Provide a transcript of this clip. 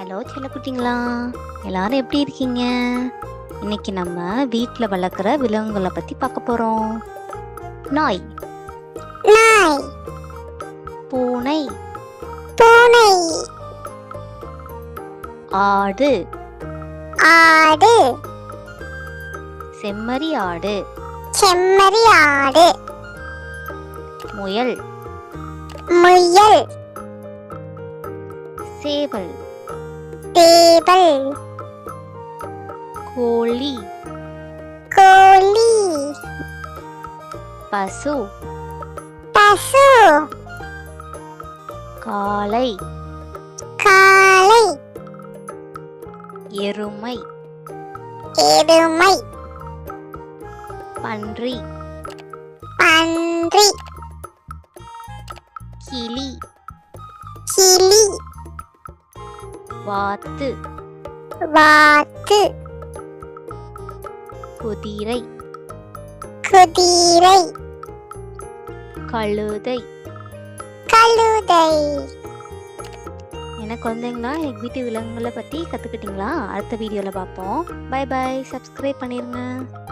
Hello செல்லக்குட்டிங்களா? எல்லாரும் எப்படி இருக்கீங்க? இன்னைக்கு நம்ம வீட்டில் வளர்க்குற விலங்குகளை பற்றி பார்க்க போகிறோம் நாய். நாய். பூனை. பூனை. ஆடு. ஆடு. செம்மறி ஆடு. செம்மறி ஆடு. முயல். முயல். சேவல். தேவல். கோழி. கோழி. பசு. பசு. காளை. காளை. எருமை. எருமை. பன்றி. பன்றி. கிளி. கிளி. வாத்து. வாத்து. குதிரை. குதிரை. கழுதை. கழுதை. என்ன குழந்தைங்களா எங்கள் வீட்டு விலங்குகளை பற்றி கற்றுக்கிட்டிங்களா அடுத்த வீடியோவில் பார்ப்போம். பை பை சப்ஸ்கிரைப் பண்ணிடுங்க